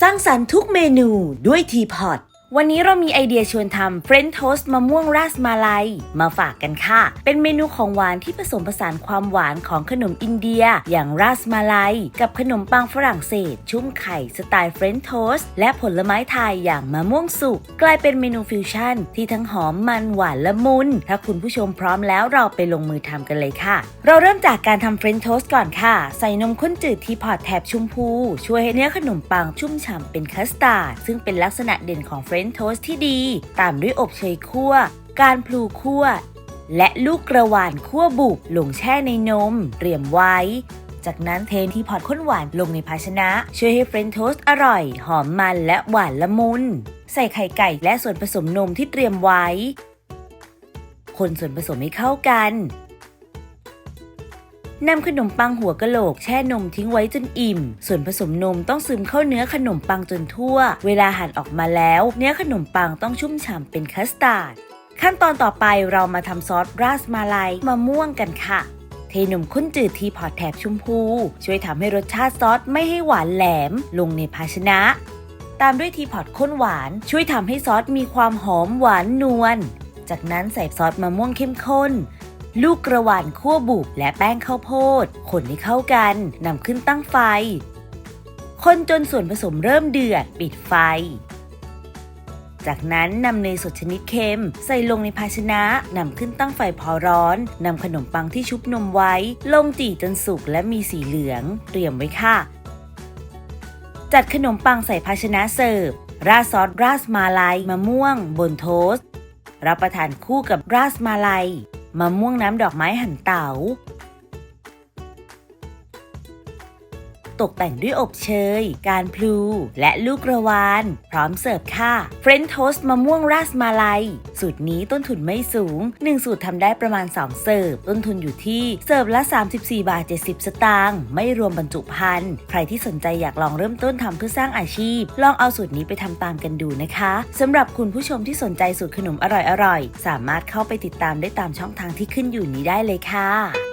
สร้างสรรค์ทุกเมนูด้วยทีพอต วันนี้เรามีไอเดียชวนทำเฟรนช์โทสต์มะม่วงราสมาลัย มาฝากกันค่ะ เป็นเมนูของหวานที่ผสมผสานความหวานของขนมอินเดีย อย่างราสมาลัย กับขนมปังฝรั่งเศส ชุ่มไข่สไตล์เฟรนช์โทสต์และผลไม้ไทยอย่างมะม่วงสุก กลายเป็นเมนูฟิวชั่น ที่ทั้งหอมมันหวานละมุน ถ้าคุณผู้ชมพร้อมแล้วเราไปลงมือทำกันเลยค่ะ เราเริ่มจากการทำเฟรนช์โทสต์ก่อนค่ะ ใส่นมข้นจืดทีพอตแถบชมพู ช่วยให้เนื้อขนมปังชุ่มฉ่ำเป็นคัสตาร์ดซึ่งเป็นลักษณะเด่นของเฟรนช์โทสที่ดี ตามด้วยอบเชยคั่ว การพลูคั่ว และลูกกระวานคั่วบุบลงแช่ในนม เตรียมไว้ จากนั้นเททีพอตข้นหวานลงในภาชนะ ช่วยให้เฟรนช์โทสอร่อย หอมมันและหวานละมุน ใส่ไข่ไก่และส่วนผสมนมที่เตรียมไว้ คนส่วนผสมให้เข้ากัน นำขนมปังหัวกะโหลกแช่นมทิ้งไว้จนอิ่ม ส่วนผสมนมต้องซึมเข้าเนื้อขนมปังจนทั่ว เวลาหั่นออกมาแล้ว เนื้อขนมปังต้องชุ่มฉ่ำเป็นคัสตาร์ด ขั้นตอนต่อไปเรามาทำซอสราสมาลัยมะม่วงกันค่ะเทนมข้นจืดทีพอตแถบชมพู ช่วยทำให้รสชาติซอสไม่ให้หวานแหลม ลงในภาชนะ ตามด้วยทีพอตข้นหวาน ช่วยทำให้ซอสมีความหอมหวานนวลจากนั้นใส่ซอสมะม่วงเข้มข้น ลูกกระวานคั่วบุบและแป้งข้าวโพด คนให้เข้ากันนำขึ้นตั้งไฟ คนจนส่วนผสมเริ่มเดือดปิดไฟ จากนั้นนำเนยสดชนิดเค็ม ใส่ลงในภาชนะนำขึ้นตั้งไฟพอร้อนนำขนมปังที่ชุบนมไว้ ลงจี่จนสุกและมีสีเหลือง เตรียมไว้ค่ะ จัดขนมปังใส่ภาชนะเสิร์ฟราซอสราสมาลัยมะม่วง บนโทสต์รับประทานคู่กับราสมาลัย มะม่วงน้ำดอกไม้หั่นเตา๋า ตกแต่งด้วยอบเชย การพลู และลูกกระวาน พร้อมเสิร์ฟค่ะเฟรนช์โทสต์มะม่วงราสมาลัย สูตรนี้ต้นทุนไม่สูง 1 สูตรทำได้ประมาณ 2 เสิร์ฟ ต้นทุนอยู่ที่เสิร์ฟละ 34 บาท 70 สตางค์ไม่รวมบรรจุภัณฑ์ใครที่สนใจอยากลองเริ่มต้นทำเพื่อสร้างอาชีพ ลองเอาสูตรนี้ไปทำตามกันดูนะคะสำหรับคุณผู้ชมที่สนใจสูตรขนมอร่อยๆสามารถเข้าไปติดตามได้ตามช่องทางที่ขึ้นอยู่นี้ได้เลยค่ะ